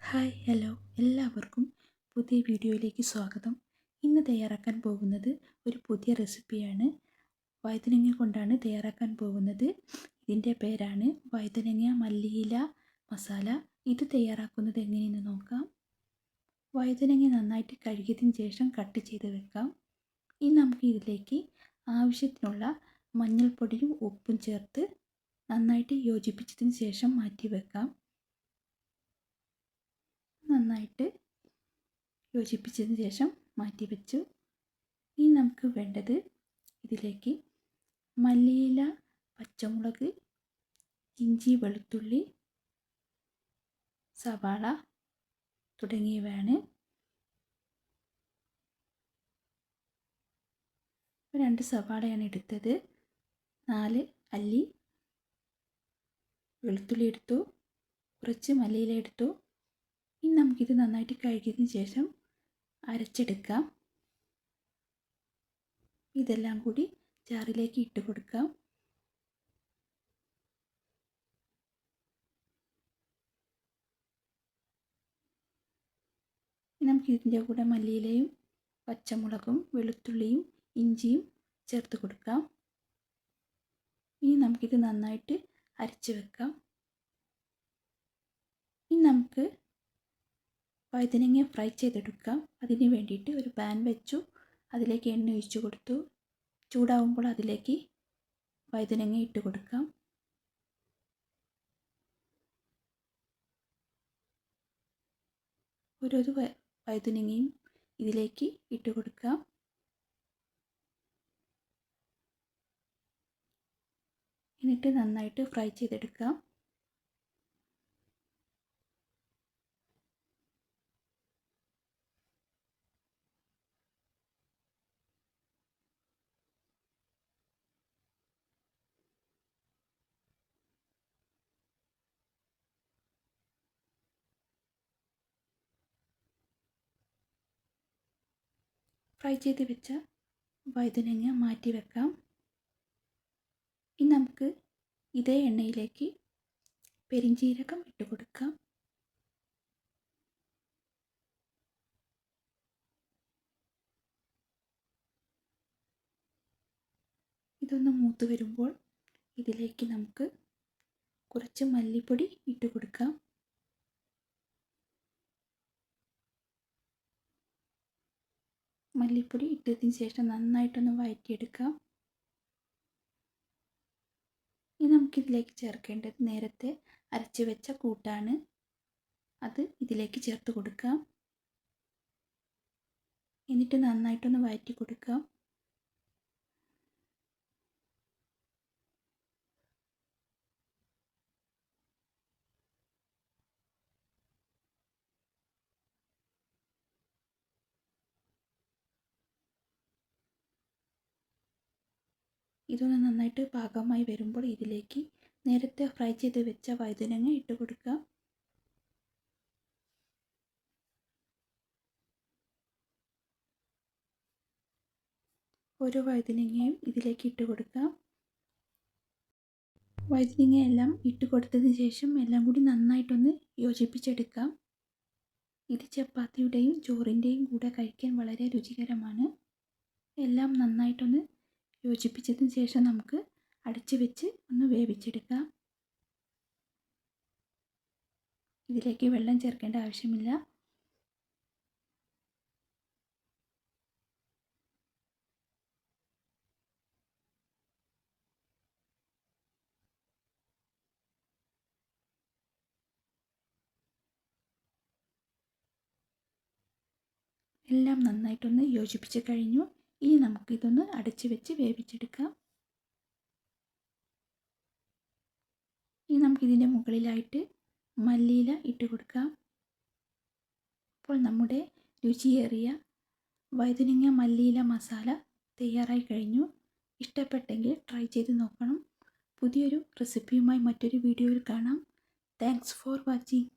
Hi hello. എല്ലാവർക്കും പുതിയ വീഡിയോയിലേക്ക് സ്വാഗതം. ഇന്ന് തയ്യാറാക്കാൻ പോകുന്നത് ഒരു പുതിയ റെസിപ്പിയാണ്. വഴുതനങ്ങ കൊണ്ടാണ് തയ്യാറാക്കാൻ പോകുന്നത്. ഇതിന്റെ പേരാണ് വഴുതനങ്ങ മല്ലിയില മസാല. ഇത് തയ്യാറാക്കുന്നത് എങ്ങനെയെന്ന് നോക്കാം. വഴുതനങ്ങ നന്നായിട്ട് കഴുകിയതിന് ശേഷം കട്ട് ചെയ്ത് വെക്കാം. ഇനി നമുക്ക് ഇതിലേക്ക് ആവശ്യത്തിനുള്ള മഞ്ഞൾപ്പൊടിയും ഉപ്പും ചേർത്ത് നന്നായിട്ട് യോജിപ്പിച്ചതിന് ശേഷം മാറ്റി വെക്കാം. നന്നായിട്ട് യോജിപ്പിച്ചതിന് ശേഷം മാറ്റി വെച്ചു. ഇനി നമുക്ക് വേണ്ടത് ഇതിലേക്ക് മല്ലിയില പച്ചമുളക് ഇഞ്ചി വെളുത്തുള്ളി സവാള തുടങ്ങിയവയാണ്. രണ്ട് സവാളയാണ് എടുത്തത്. നാല് അല്ലി വെളുത്തുള്ളി എടുത്തു. കുറച്ച് മല്ലിയില എടുത്തു. ഇനി നമുക്കിത് നന്നായിട്ട് കഴുകിയതിന് ശേഷം അരച്ചെടുക്കാം. ഇതെല്ലാം കൂടി ചാറിലേക്ക് ഇട്ട് കൊടുക്കാം. നമുക്ക് ഇതിന്റെ കൂടെ മല്ലിയിലയും പച്ചമുളകും വെളുത്തുള്ളിയും ഇഞ്ചിയും ചേർത്ത് കൊടുക്കാം. ഇനി നമുക്കിത് നന്നായിട്ട് അരച്ച് വെക്കാം. ഇനി നമുക്ക് വഴുതനങ്ങ ഫ്രൈ ചെയ്തെടുക്കാം. അതിന് വേണ്ടിയിട്ട് ഒരു പാൻ വെച്ചു. അതിലേക്ക് എണ്ണ ഒഴിച്ചു കൊടുത്തു. ചൂടാവുമ്പോൾ അതിലേക്ക് വഴുതനങ്ങ ഇട്ട് കൊടുക്കാം. ഓരോ വഴുതനങ്ങയും ഇതിലേക്ക് ഇട്ട് കൊടുക്കാം. എന്നിട്ട് നന്നായിട്ട് ഫ്രൈ ചെയ്തെടുക്കാം. ഫ്രൈ ചെയ്ത് വെച്ച വഴുതനങ്ങ മാറ്റി വെക്കാം. ഇനി നമുക്ക് ഇതേ എണ്ണയിലേക്ക് പെരിഞ്ചീരകം ഇട്ട് കൊടുക്കാം. ഇതൊന്ന് മൂത്ത് വരുമ്പോൾ ഇതിലേക്ക് നമുക്ക് കുറച്ച് മല്ലിപ്പൊടി ഇട്ട് കൊടുക്കാം. മല്ലിപ്പൊടി ഇട്ടതിന് ശേഷം നന്നായിട്ടൊന്ന് വഴറ്റിയെടുക്കാം ഇനി നമുക്കിതിലേക്ക് ചേർക്കേണ്ടത് നേരത്തെ അരച്ച് വെച്ച കൂട്ടാണ്. അത് ഇതിലേക്ക് ചേർത്ത് കൊടുക്കാം. എന്നിട്ട് നന്നായിട്ടൊന്ന് വഴറ്റി കൊടുക്കാം ഇതൊന്ന് നന്നായിട്ട് പാകമായി വരുമ്പോൾ ഇതിലേക്ക് നേരത്തെ ഫ്രൈ ചെയ്ത് വെച്ച വൈദ്യുതനങ്ങ ഇട്ട് കൊടുക്കുക. ഓരോ വൈദ്യുതനങ്ങയും ഇതിലേക്ക് ഇട്ട് കൊടുക്കാം വഴുതനങ്ങ എല്ലാം ഇട്ട് കൊടുത്തതിന് ശേഷം എല്ലാം കൂടി നന്നായിട്ടൊന്ന് യോജിപ്പിച്ചെടുക്കാം ഇത് ചപ്പാത്തിയുടെയും ചോറിന്റെയും കൂടെ കഴിക്കാൻ വളരെ രുചികരമാണ്. എല്ലാം നന്നായിട്ടൊന്ന് യോജിപ്പിച്ചതിന് ശേഷം നമുക്ക് അടച്ചു വെച്ച് ഒന്ന് വേവിച്ചെടുക്കാം. ഇതിലേക്ക് വെള്ളം ചേർക്കേണ്ട ആവശ്യമില്ല. എല്ലാം നന്നായിട്ടൊന്ന് യോജിപ്പിച്ച് കഴിഞ്ഞു. ഇനി നമുക്കിതൊന്ന് അടച്ച് വെച്ച് വേവിച്ചെടുക്കാം. ഇനി നമുക്കിതിന്റെ മുകളിലായിട്ട് മല്ലിയില ഇട്ട് കൊടുക്കാം. അപ്പോൾ നമ്മുടെ രുചിയേറിയ വഴുതനങ്ങ മല്ലിയില മസാല തയ്യാറായി കഴിഞ്ഞു. ഇഷ്ടപ്പെട്ടെങ്കിൽ ട്രൈ ചെയ്ത് നോക്കണം. പുതിയൊരു റെസിപ്പിയുമായി മറ്റൊരു വീഡിയോയിൽ കാണാം. Thanks for watching.